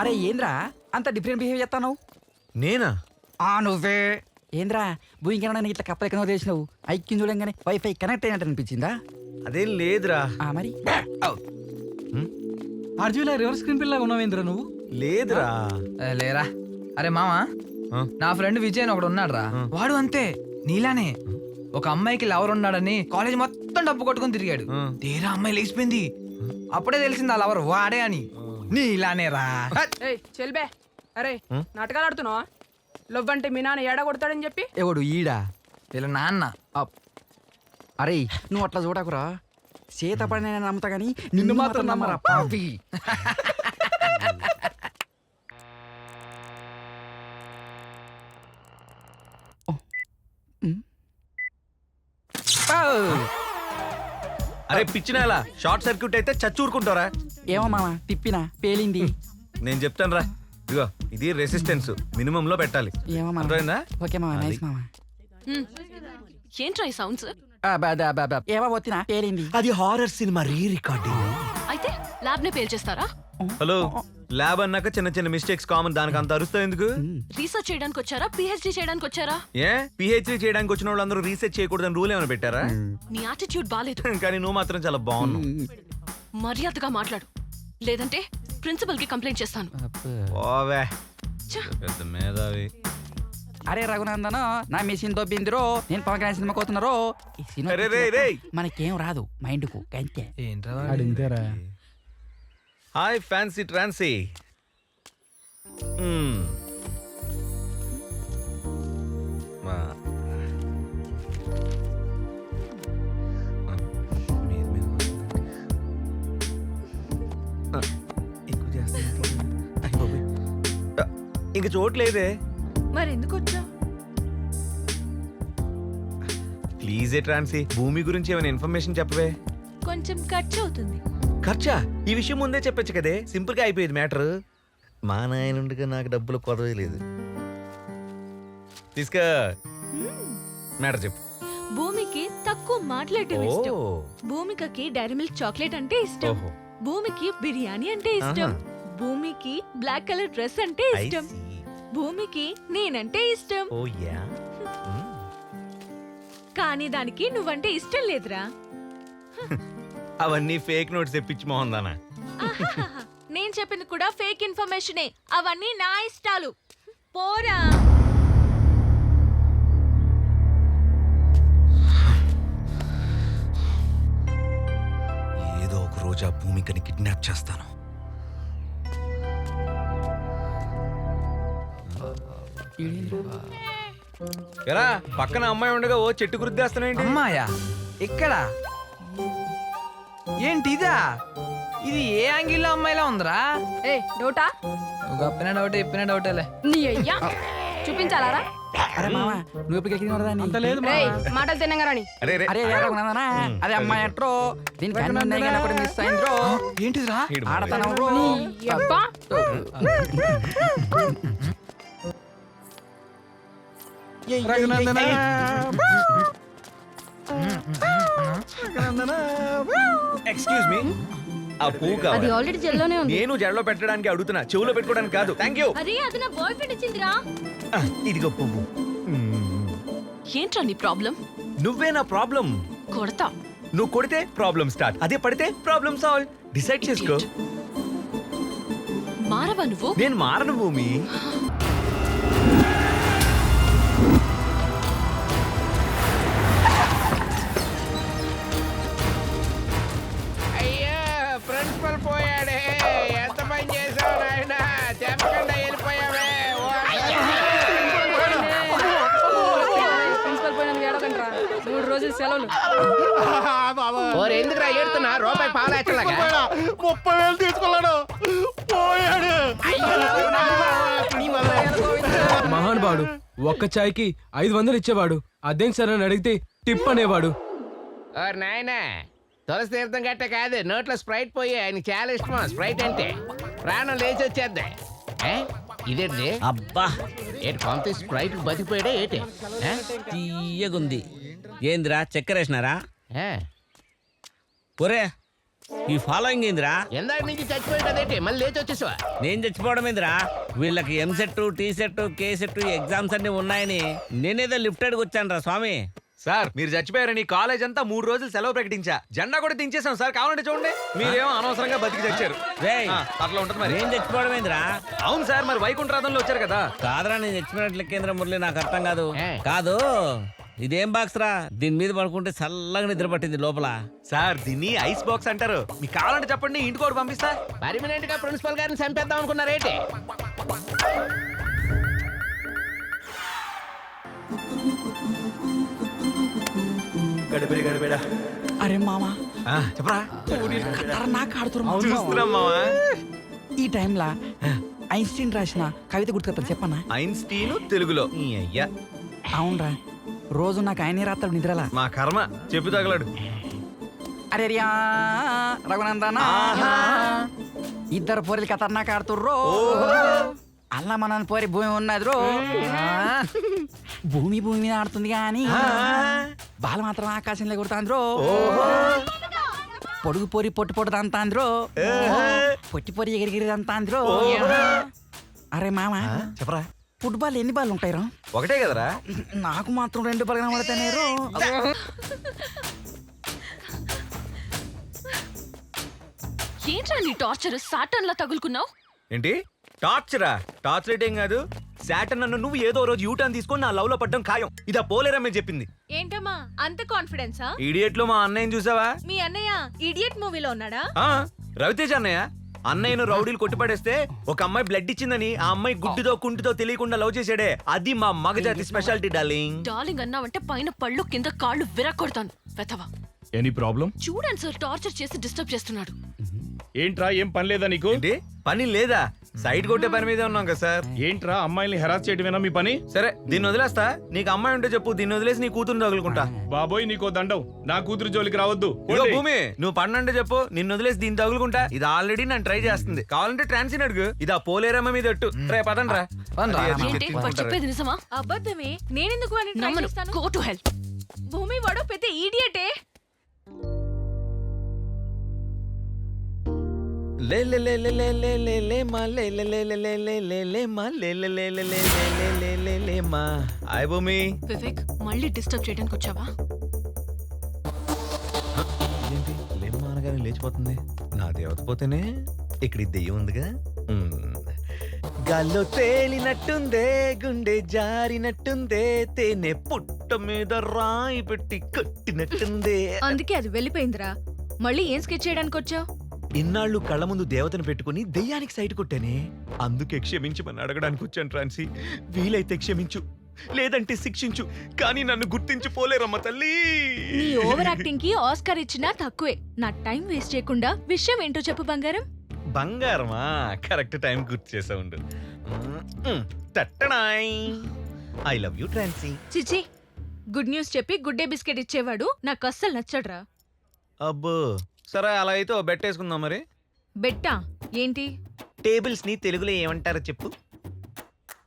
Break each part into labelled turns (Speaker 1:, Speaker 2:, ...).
Speaker 1: అరే ఏంద్రా? అంత డిఫరెంట్ బిహేవ్ చేస్తావు
Speaker 2: నేనా?
Speaker 1: ఆ నువ్వే. ఏంద్రా భూమికన్నా ఇట్లా కప్పలు ఎక్కడో చేసినావు. ఐక్యం చూడంగానే వైఫై కనెక్ట్ అయినట్టు అనిపించిందా
Speaker 2: అదేం లేదురా.
Speaker 1: ఆ మరి?
Speaker 3: ఆర్జీలో రివర్స్ స్క్రీన్ పిల్లగా ఉన్నావేంద్ర నువ్వు?
Speaker 2: లేదురా.
Speaker 4: లేరా. అరే మామా? నా ఫ్రెండ్ విజయ్ అని ఒకడు ఉన్నాడు రా. వాడు అంతే నీలానే. ఒక అమ్మాయికి లవర్ ఉన్నాడని కాలేజ్ మొత్తం డబ్బు కొట్టుకొని తిరిగాడు. తీరా అమ్మాయి లేచిపోయింది. అప్పుడే తెలిసింది ఆ లవర్ వాడే అని. నీలానే రా.
Speaker 5: ఏయ్ చెల్బే. అరే? నాటకాలు ఆడుతున్నావా? లవ్ అంటే మీ నాన్న ఏడ కొడతాడని చెప్పి?
Speaker 1: ఎవడు? ఈడా?
Speaker 4: వీళ్ళ నాన్న.
Speaker 1: అప్. అరే నువ్వు అట్లా చూడకురా. చేత పడిన నమ్ముతా గానీ నిన్ను మాత్రం నమ్మరా పాపి ఓ.
Speaker 2: అరే పిచ్చినేలా షార్ట్ సర్క్యూట్ అయితే చచ్చూరుకుంటారా
Speaker 1: ఏమో మామ తిప్పినా పేలింది.
Speaker 2: నేను చెప్తాను రా ఇదిగో ఇది రెసిస్టెన్స్ మినిమం లో పెట్టాలి.
Speaker 1: ఏమో మామ.
Speaker 2: అర్థమైందా?
Speaker 1: ఓకే మామ నైస్ మామ.
Speaker 6: ఏంట్రా ఈ సౌండ్స్
Speaker 1: ఆ, బా, దా, బా, బా. ఏమో వచ్చినా పేలింది.
Speaker 2: అది హారర్ సినిమా రీ రికార్డింగ్
Speaker 6: అయితే ల్యాబ్ నే పేల్చేస్తారా?
Speaker 2: హలో ల్యాబ్ అన్నాక చిన్న చిన్న మిస్టేక్స్ కామన్ దానికి అంత అరుస్తావు ఎందుకు?
Speaker 6: రీసెర్చ్ చేయడానికి వచ్చారా? పిహెచ్డి చేయడానికి వచ్చారా?
Speaker 2: ఏ? పిహెచ్డి చేయడానికి వచ్చిన వాళ్ళందరూ రీసెర్చ్ చేయకూడదని రూల్ ఏమైనా పెట్టారా?
Speaker 6: నీ యాటిట్యూడ్ బాలేదు.
Speaker 2: కానీ నువ్వు మాత్రం చాలా బాగున్నావు.
Speaker 6: మర్యాదగా మాట్లాడు. లేదంటే ప్రిన్సిపల్కి కంప్లైంట్ చేస్తాను
Speaker 2: ఓవే! పెద్ద మేధావి.
Speaker 1: అరే రఘునందన్ నా మిషన్ దొబ్బిందిరో నేను పవన్ కళ్యాణ్ సినిమా కోతున్నారో ఈ సినిమా. మనకేం రాదు మైండ్కు గంతే.
Speaker 4: ఏంట్రా
Speaker 3: అడింతేరా
Speaker 2: హాయ్ ఫ్యాన్సీ ట్రాన్సీ. ఇంక చోట్లేదే.
Speaker 5: మరి ఎందుకు వచ్చా
Speaker 2: ప్లీజ్ ట్రాన్సీ భూమి గురించి ఏమైనా ఇన్ఫర్మేషన్ చెప్పవే.
Speaker 5: కొంచెం ఖర్చు అవుతుంది
Speaker 2: ఖర్చా? ఈ విషయం ముందే చెప్పొచ్చు కదే. సింపుల్గా అయిపోయేది మ్యాటర్. మా నాయనుండగా నాకు డబ్బులు కొరవే లేదు. తీసుకో. మ్యాటర్ చెప్పు.
Speaker 7: భూమికి తక్కువ మాట్లాడటం ఇష్టం.
Speaker 2: ఓ,
Speaker 7: భూమికకి డైరీ మిల్క్ చాక్లెట్ అంటే ఇష్టం.
Speaker 2: ఓహో.
Speaker 7: భూమికి బిర్యానీ అంటే ఇష్టం. భూమికి బ్లాక్ కలర్ డ్రెస్ అంటే
Speaker 2: I
Speaker 7: ఇష్టం.
Speaker 2: see.
Speaker 7: భూమికి నేనంటే ఇష్టం.
Speaker 2: Oh yeah. మ్మ్.
Speaker 7: కానీ దానికి నువ్వంటే ఇష్టం లేదురా.
Speaker 2: అవన్నీ ఫేక్ నోట్స్ తెప్పించి మోహందానా
Speaker 7: ఆహాహాహా. నేను చెప్పింది కూడా ఫేక్ ఇన్ఫర్మేషనే. అవన్నీ నా ఇష్టాలు. పోరా.
Speaker 2: ఏదో ఒక రోజు ఆ భూమికని కిడ్నాప్ చేస్తాను. ఎరా పక్కన అమ్మాయి ఉండగా ఓ చెట్టు గుర్తిస్తున్నాయండి
Speaker 4: అమ్మాయా? ఎక్కడ? ఏంటి ఇదా ఇది ఏ యాంగిల్లో అమ్మాయిలా ఉందిరా?
Speaker 5: ఏ డౌటా?
Speaker 4: నువ్వు గప్పిన డౌట్ చెప్పిన డౌటేలే.
Speaker 5: నీ అయ్యా! చూపించాలారా?
Speaker 1: అరే మామ నువ్వు ఎప్పుడు
Speaker 3: అంత లేదు
Speaker 5: రేయ్ మాటలు తినంగారని
Speaker 2: అరే రే
Speaker 1: అరే అదే అమ్మాయి అంట్రో. ఉన్నాయి కానీ ఒకటి మిస్ అయిందిరో.
Speaker 4: ఏంటిదిరా?
Speaker 2: ఈడు మావయ్య.
Speaker 1: ఆడతనం రో.
Speaker 5: అబ్బా!
Speaker 2: ఎక్స్క్యూజ్ మీ ఆ పువ్వు కావాలి.
Speaker 7: ఆల్రెడీ జెల్లోనే
Speaker 2: నేను జడలో పెట్టడానికి అడుగుతున్నా. చెవులో పెట్టుకోవడానికి కాదు. థ్యాంక్ యూ
Speaker 7: అరే అది నా బాయ్ ఫ్రెండ్ ఇచ్చిందిరా
Speaker 2: ఇదిగో పువ్వు.
Speaker 6: ఏంట్రా నీ ప్రాబ్లం
Speaker 2: నువ్వే నా ప్రాబ్లం
Speaker 6: కొడతా.
Speaker 2: నువ్వు కొడితే ప్రాబ్లం స్టార్ట్ అదే పడితే ప్రాబ్లం సాల్వ్ డిసైడ్ చేసుకో.
Speaker 6: మారవా నువ్వు?
Speaker 2: నేను మారను భూమి.
Speaker 5: సెలవులు.
Speaker 8: ఓరు ఎందుకురా ఏడుతున్నా? రూపాయి పాలేచ్చలాగా
Speaker 3: ముప్పై వేలు తీసుకున్నాడు. పోయాడు. మహానుభావుడు ఒక్క చాయ్కి ఐదు వందలు ఇచ్చేవాడు. అదేం సరే అని అడిగితే టిప్ అనేవాడు.
Speaker 8: ఓరు నాయన తులసి తీర్థం గట్ట కాదు నోట్లో స్ప్రైట్ పోయి ఆయనకి చాలా ఇష్టం స్ప్రైట్ అంటే ప్రాణం లేచి వచ్చేద్ది. ఏ? ఇదేంటి
Speaker 9: అబ్బా.
Speaker 8: ఏంటి కొంత స్ప్రైట్ బతికిపోయాడే ఏంటి? ఏ?
Speaker 9: తీయగుంది. ఏందిరా చక్కెర వేసినారా?
Speaker 8: ఏ?
Speaker 9: ఒరే ఈ ఫాలోయింగ్ ఏందిరా?
Speaker 8: ఎందాక నుంచి మళ్ళీ లేచి వచ్చేసావా?
Speaker 9: నేను చచ్చిపోవడం ఏందిరా? వీళ్ళకి M set T set K set exams అన్ని ఉన్నాయని నేనేదో లిఫ్ట్ అడిగి వచ్చాను రా స్వామి.
Speaker 2: సార్ మీరు చచ్చిపోయారని కాలేజ్ అంతా మూడు రోజులు సెలవు ప్రకటించా. జెండా కూడా దించేసాం సార్ కావాలంటే చూడండి. మీరేమో అనవసరంగా బతికి చచ్చారు.
Speaker 9: రేయ్,
Speaker 2: ఆ, అట్లా ఉంటుంది మరి.
Speaker 9: నేను చచ్చిపోవడం ఏందిరా?
Speaker 2: అవును సార్ మరి వైకుంఠరాధంలో వచ్చారు కదా.
Speaker 9: కాదురా నేను చచ్చిపోయినట్లు కేంద్ర మురళి నాకు అర్థం కాదు.
Speaker 8: ఏ?
Speaker 9: కాదు. ఇదేం బాక్స్ రా? దీని మీద పడుకుంటే చల్లగా నిద్ర పట్టింది లోపల.
Speaker 2: సార్ దీన్ని ఐస్ బాక్స్ అంటారు. మీకు కావాలంటే చెప్పండి ఇంటికి ఒకటి పంపిస్తా.
Speaker 8: పర్మనెంట్గా ప్రిన్సిపల్ గారిని చంపేద్దాం అనుకున్నారేంటి
Speaker 1: అరే మామా
Speaker 2: చెప్పరా?
Speaker 1: నాకు ఆడుతురు
Speaker 2: చూస్తున్నాం మావా
Speaker 1: ఈ టైంలా ఐన్స్టీన్ రాసిన కవిత గుర్తుకొస్తా చెప్పన్నా
Speaker 2: ఐన్స్టీన్ తెలుగులో. అయ్యా.
Speaker 1: అవునరా. రోజు నాకు ఆయనే రాత్రాడు నిద్రలా?
Speaker 2: మా కర్మ. చెప్పు తగలడు.
Speaker 1: అరే రియా రఘునందన. ఇద్దరు పోరీలు ఖతర్నాక్ ఆడుతుర్రో. అల్లా మన పోరి భూమి ఉన్నది రో భూమి భూమి మీద ఆడుతుంది కానీ బాలు మాత్రం ఆకాశంలో కొడుతాంద్రో పొడుగు పొరి పొట్టు పొట్టు తంతాంద్రో పొట్టి పొరి ఎగిరిగిరి తంతాంద్రో అరే మామ
Speaker 2: చెప్పరా.
Speaker 1: ఫుట్బాల్ ఎన్ని బాల్ ఉంటాయి రా
Speaker 2: ఒకటే కదరా.
Speaker 1: నాకు మాత్రం రెండు బాల్ కనబడతానే రో
Speaker 6: ఏంట్రా నీ టార్చర్? సాటన్ లా తగులుకున్నావు?
Speaker 2: ఏంటి? టార్చరా? టార్చ్ లైట్ ఏం కాదు? శాటన్ నన్ను నువ్వు ఏదో రోజు యూటర్న్ తీసుకొని నా లవ్లో పడ్డం ఖాయం. ఇదా పోలేరమ్మే చెప్పింది?
Speaker 7: ఏంటమ్మా అంత కాన్ఫిడెన్సా
Speaker 2: ఇడియట్లో మా అన్నయ్యని చూసావా?
Speaker 7: మీ అన్నయ్య ఇడియట్ మూవీలో ఉన్నాడా?
Speaker 2: ఆ రవితేజ అన్నయ్య. అన్నయ్యను రౌడీలు కొట్టిపడేస్తే ఒక అమ్మాయి బ్లడ్ ఇచ్చిందని ఆ అమ్మాయి గుడ్డితో కుంటితో తెలియకుండా లవ్ చేసాడే. అది మా మగజాతి స్పెషాలిటీ డార్లింగ్
Speaker 6: డార్లింగ్ అన్నావంటే పైన పళ్ళు కింద కాళ్ళు విరక్కొడతాను వెతవా?
Speaker 10: ఎనీ ప్రాబ్లం
Speaker 6: చూడండి సార్ టార్చర్ చేసి డిస్టర్బ్ చేస్తున్నాడు.
Speaker 10: ఏంట్రా ఏం పని లేదా నీకు?
Speaker 2: ఏంటి? పని లేదా? సైడ్ కొట్టే పని మీదే ఉన్నాం కదా సార్.
Speaker 10: ఏంట్రా అమ్మాయిల్ని హెరాస్ చేయటమేనా మీ పని?
Speaker 2: సరే దీన్ని వదిలేస్తా. నీకు అమ్మాయి ఉంటే చెప్పు దీన్ని వదిలేసి నీ కూతురు తగులుకుంటా.
Speaker 10: బాబోయ్ నీకో దండం. నా కూతురు జోలికి రావద్దు.
Speaker 2: ఇదిగో
Speaker 10: పోండి.
Speaker 2: భూమి నువ్వు పన్నంటే చెప్పు నిన్ను వదిలేసి దీన్ని తగులుకుంటా. ఇది ఆల్రెడీ నన్ను ట్రై చేస్తుంది. కావాలంటే ట్రాన్సిన్ అడుగు. ఇది ఆ పోలేరమ్మ మీద ఎట్టు రే పదండి రా
Speaker 1: పదండ్రా.
Speaker 2: అది
Speaker 6: ఏంటి? వాడు
Speaker 2: ఎత్తుకుంటారు.
Speaker 6: చెప్పేది నిజమా?
Speaker 7: అబద్ధమే. నేనెందుకు వాడిని try
Speaker 6: నమ్మను.
Speaker 7: చేస్తాను?
Speaker 6: గో టు హెల్ప్
Speaker 7: భూమి వాడు పెద్ద ఈడియటే
Speaker 2: హాయ్ భూమి
Speaker 6: వివేక్ మళ్ళీ డిస్టర్బ్ చేయడానికి వచ్చావా
Speaker 2: ఏంటి లేమ్మా అనగానే లేచిపోతుంది నా దేవత పోతేనే ఇక్కడ దెయ్యం ఉందిగా. గాల్లో తేలినట్టుందే గుండె జారినట్టుందే తేనె పుట్ట మీద రాయి పెట్టి కట్టినట్టుందే
Speaker 7: అందుకే అది వెళ్ళిపోయిందిరా మళ్ళీ ఏం స్కెచ్ చేయడానికి వచ్చావు
Speaker 2: ఇన్నాళ్ళు కళ్ళ ముందు దేవతను పెట్టుకుని దెయ్యానికి సైట్ కొట్టానే? అందుకే క్షమించమని అడగడానికి వచ్చాను ట్రాన్సీ. వీలైతే క్షమించు లేదంటే శిక్షించు కానీ నన్ను గుర్తించిపోలేరమ్మ తల్లి.
Speaker 7: నీ ఓవర్ యాక్టింగ్కి ఆస్కార్ ఇచ్చినా తక్కువే. నా టైం వేస్ట్ చేయకుండా విషయం ఏంటో చెప్పు బంగారం.
Speaker 2: బంగారమా? కరెక్ట్ టైం గుర్తు చేసా ఉండు. తట్టడాయ్ ఐ లవ్ యూ ట్రాన్సీ.
Speaker 7: చిచి గుడ్ న్యూస్ చెప్పి గుడ్ డే బిస్కెట్ ఇచ్చేవాడు నాకు అస్సలు నచ్చడ్రా.
Speaker 2: అబ్బో. సరే అలా అయితే ఓ బెట్ వేసుకుందాం మరి.
Speaker 7: బెట్టా? ఏంటి?
Speaker 2: టేబుల్స్ని తెలుగులో ఏమంటారో చెప్పు.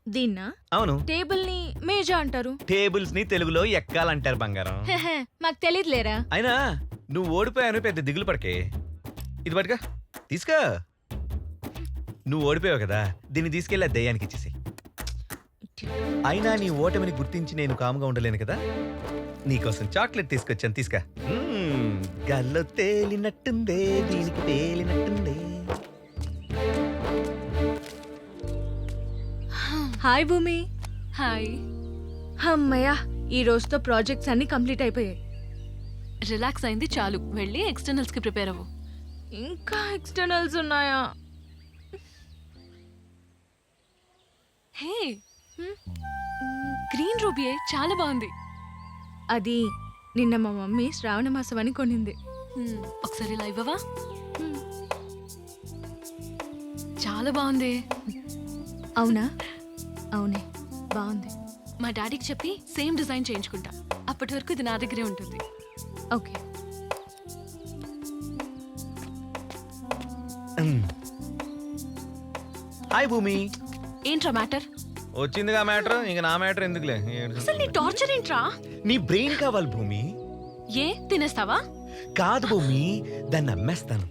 Speaker 7: దీన్నా?
Speaker 2: అవును.
Speaker 7: టేబుల్ని మేజా అంటారు?
Speaker 2: టేబుల్స్ని తెలుగులో ఎక్కాలంటారు బంగారం.
Speaker 7: హెహె, మాకు తెలియదులేరా
Speaker 2: అయినా నువ్వు ఓడిపోయాను పెద్ద దిగులు పడకే. ఇది పట్టుకో. తీసుకో. నువ్వు ఓడిపోయావు కదా దీన్ని తీసుకెళ్ళి ఆ దయ్యానికి ఇచ్చేసి అయినా నీ ఓటమిని గుర్తించి నేను కాముగా ఉండలేను కదా? నీకోసం చాక్లెట్ తీసుకొచ్చాను తీసుకా. మ్మ్, గాల్లో తేలినట్టుందే దీనికి తేలినట్టుందే.
Speaker 7: హాయ్ భూమి.
Speaker 6: హాయ్.
Speaker 7: అమ్మయ్యా ఈ రోజుతో ప్రాజెక్ట్స్ అన్ని కంప్లీట్ అయిపోయాయి.
Speaker 6: రిలాక్స్ అయింది చాలు. వెళ్ళి ఎక్స్టర్నల్స్కి ప్రిపేర్ అవ్వు.
Speaker 7: ఇంకా ఎక్స్టర్నల్స్ ఉన్నాయా?
Speaker 6: హే. గ్రీన్ రూబియే చాలా బాగుంది.
Speaker 7: అది నిన్న మా మమ్మీ శ్రావణ మాసం అని కొనింది.
Speaker 6: ఒకసారి ఇలా ఇవ్వవా? చాలా బాగుంది.
Speaker 7: అవునా? అవునే బాగుంది.
Speaker 6: మా డాడీకి చెప్పి సేమ్ డిజైన్ చేయించుకుంటా. అప్పటి వరకు ఇది నా దగ్గరే ఉంటుంది.
Speaker 7: ఓకే.
Speaker 2: హాయ్ భూమి.
Speaker 6: ఏంట్రా మ్యాటర్?
Speaker 2: వచ్చిందిగా మ్యాటర్ ఇంక నా మ్యాటర్ ఎందుకులే?
Speaker 6: అసలు నీ టార్చర్ ఏంట్రా?
Speaker 2: నీ బ్రెయిన్ కావాలి భూమి.
Speaker 6: ఏ తినేస్తావా?
Speaker 2: కాదు భూమి దాన్ని అమ్మేస్తాను.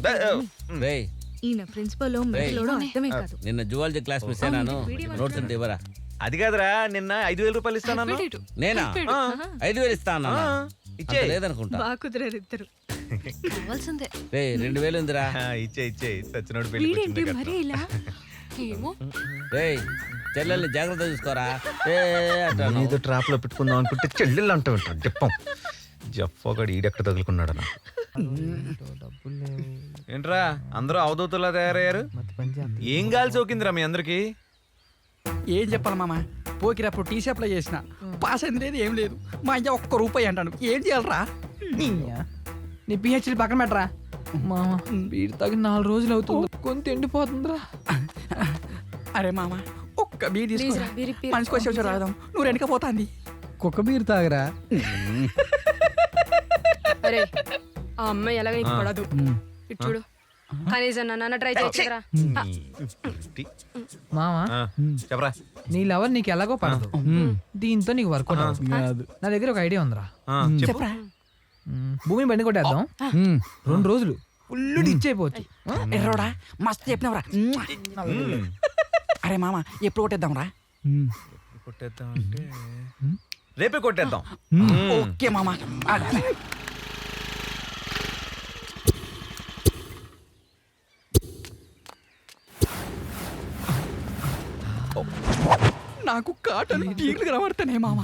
Speaker 2: ద-
Speaker 9: రేయ్.
Speaker 7: ఈయన ప్రిన్సిపల్
Speaker 9: రేయ్.
Speaker 7: అర్థమే కాదు.
Speaker 9: నిన్న జువాలజీ క్లాస్ మిస్ అయినాను నోట్స్ అంటే ఇవ్వరా?
Speaker 2: అది కాదురా నిన్న ఐదు వేల రూపాయలు ఇస్తానన్నా.
Speaker 9: నేనా?
Speaker 2: ఆ,
Speaker 9: ఐదు వేలు ఇస్తా అన్నా
Speaker 2: ఆ, ఇచ్చేయ్.
Speaker 9: లేదనుకుంటా.
Speaker 7: బాగా కుదిరారు ఇద్దరు.
Speaker 6: కావాల్సిందే.
Speaker 9: రే రెండు వేలు ఉందిరా.
Speaker 2: ఆ, ఇచ్చే ఇచ్చే. సచ్చినోడు పెళ్ళి.
Speaker 7: ఇలా?
Speaker 6: ఏమో
Speaker 9: రే చెల్లెల్ని జాగ్రత్త చూసుకోరా. ఏ అంటాను.
Speaker 2: ఏదో ట్రాప్లో పెట్టుకుందాం అనుకుంటే చెల్లెళ్ళు అంటూ ఉంటాడు. చెప్పం జప్పగాడు ఈడెక్కడ తగులుకున్నాడు నాకు. ఏంట్రా అందరూ అవధూతలా తయారయ్యారు? ఏం గాలి సోకిందిరా మీ అందరికి?
Speaker 1: ఏం చెప్పాలి మామ? పోకిరప్పుడు టీ అప్లై చేసిన. పాస్ అయింది లేదు ఏం లేదు. మా అయ్య ఒక్క రూపాయి అంటాను ఏం చేయాలరా?
Speaker 4: నీ పిహెచ్డి పక్కన పెట్టరా? మామ వీడి తగిన నాలుగు రోజులు అవుతుంది. కొంత ఎండిపోతుందిరా
Speaker 1: అరే మామ ఒక్క బీర్
Speaker 5: Please
Speaker 1: తీసుకో
Speaker 5: రా, బీర్ ఇప్పి.
Speaker 1: మనిషికి వచ్చి వచ్చి రాదాం నువ్వు వెనక పోతాంది.
Speaker 4: కుక్క బీరు తాగరా?
Speaker 5: అరే ఆ అమ్మాయి ఎలాగ నీకు పడదు ఇటు చూడు. కనీసం నన్ను ట్రై చేయొచ్చురా
Speaker 2: టీ.
Speaker 4: మామ
Speaker 2: ఆ, చెప్పరా.
Speaker 4: నీ లవర్ నీకు ఎలాగో పడదు. దీంతో నీకు వర్క్ కాదు నా దగ్గర ఒక ఐడియా ఉందిరా.
Speaker 2: ఆ, చెప్పు.
Speaker 1: చెప్పరా.
Speaker 4: మ్మ్. భూమి బండి కొట్టేద్దాం. రెండు రోజులు. ఫుల్ డిచ్ అయిపోవచ్చు.
Speaker 1: ఎర్రోడా మస్తు చెప్పినవరా.
Speaker 2: మ్మ్.
Speaker 1: అరే మామ ఎప్పుడు కొట్టేద్దాం రా?
Speaker 2: కొట్టేద్దాం అంటే రేపే కొట్టేద్దాం.
Speaker 1: ఓకే మామ. నాకు కాటలు పీర్లు కనబడతానే మామ.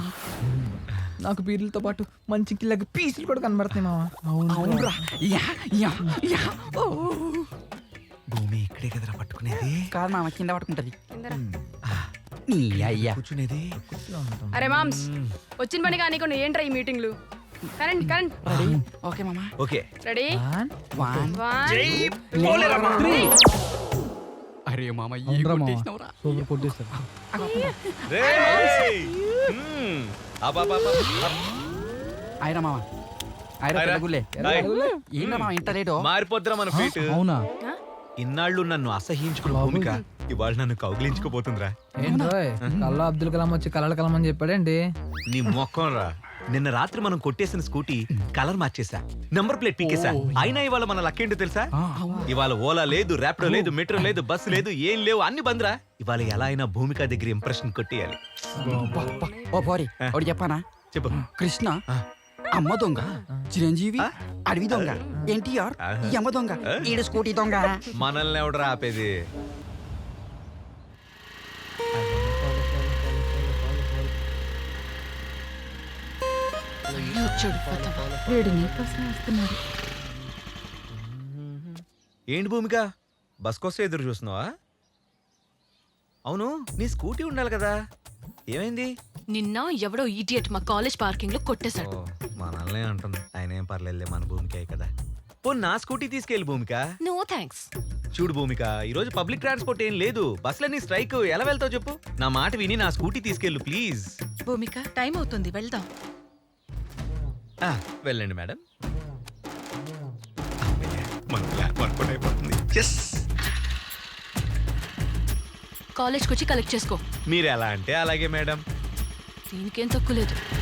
Speaker 4: నాకు పీర్లతో పాటు మంచి కిల్లకి పీసులు కూడా కనబడుతున్నాయి మామ.
Speaker 1: అవునురా. Yeah yeah yeah. ఓ.
Speaker 2: భూమి ఇక్కడే కదరా పట్టుకునేది?
Speaker 1: కాదు మామ కింద పట్టుకుంటది. నీ అయ్యా.
Speaker 2: కూర్చునేది?
Speaker 5: అరే మామ్స్ వచ్చిన పని కానీ కొన్ని ఏంట్రా ఈ మీటింగ్లు? Current current.
Speaker 1: రెడీ? ఓకే మామ.
Speaker 2: ఓకే.
Speaker 5: రెడీ?
Speaker 1: వన్
Speaker 5: వన్
Speaker 1: అరే మామ ఏ కొట్టేసినవురా?
Speaker 4: సూపర్ కొట్టేస్తారు.
Speaker 2: రేయ్! మ్మ్. అబ్బబ్బబ్బ.
Speaker 1: అయిరా మామ. అయిరా
Speaker 2: అయిరా.
Speaker 1: పెద్దగుల్లే.
Speaker 2: ఆయ్.
Speaker 1: ఏంటా మామ ఇంత లేటో?
Speaker 2: మారిపోద్దిరా మన ఫీట్.
Speaker 4: అవునా?
Speaker 2: ఇన్నాళ్ళు నన్ను అసహించుకున్న భూమిక ఇవాళ నన్ను కౌగిలించుకోబోతుందిరా
Speaker 4: ఏంటోయ్ కల్లా అబ్దుల్ కలాం వచ్చి కలర్ కలాం అని చెప్పాడేంటి?
Speaker 2: నీ మొక్కం రా నిన్న రాత్రి మనం కొట్టేసిన స్కూటీ కలర్ మార్చేసా నంబర్ ప్లేట్ పీకేసా అయినా ఇవాళ మన లక్కేంటో తెలుసా? ఇవాళ ఓలా లేదు ర్యాపిడో లేదు మెట్రో లేదు బస్సు లేదు ఏం లేవు అన్ని బంద్రా. ఇవాళ ఎలా అయినా భూమిక దగ్గర ఇంప్రెషన్ కొట్టేయాలి.
Speaker 1: ఓ పోరి చెప్పానా?
Speaker 2: చెప్పు.
Speaker 1: కృష్ణ. అమ్మ దొంగ. చిరంజీవి అడవి దొంగ. ఎన్టీఆర్ ఈ అమ్మ దొంగ. ఈడు స్కూటీ దొంగ.
Speaker 2: మనల్ని ఎవడరా ఆపేది.
Speaker 7: వీడు వస్తున్నాడు.
Speaker 2: ఏంటి భూమిక? బస్ కోసం ఎదురు చూస్తున్నావా? అవును నీ స్కూటీ ఉండాలి కదా. ఏమైంది?
Speaker 6: నిన్న ఎవడో ఈడియట్ మా కాలేజ్ పార్కింగ్లో కొట్టేశాడు
Speaker 2: మనల్నే అంటుంది. ఆయన ఏం పర్లేదులే మన భూమికే కదా. పో నా స్కూటీ తీసుకెళ్ళి భూమిక.
Speaker 6: నో థ్యాంక్స్
Speaker 2: చూడు భూమిక ఈ రోజు పబ్లిక్ ట్రాన్స్పోర్ట్ ఏం లేదు. బస్సులన్నీ స్ట్రైక్. ఎలా వెళ్తావు చెప్పు. నా మాట విని నా స్కూటీ తీసుకెళ్ళు ప్లీజ్.
Speaker 6: భూమిక టైం అవుతుంది వెళ్దాం.
Speaker 2: ఆ, వెళ్ళండి మేడం. అమ్మయ్య, మన ప్లాన్ వర్కౌట్ అయిపోతుంది. Yes!
Speaker 6: కాలేజ్కి వచ్చి కలెక్ట్ చేసుకో.
Speaker 2: మీరు ఎలా అంటే అలాగే మేడం.
Speaker 6: దీనికేం తక్కువ లేదు.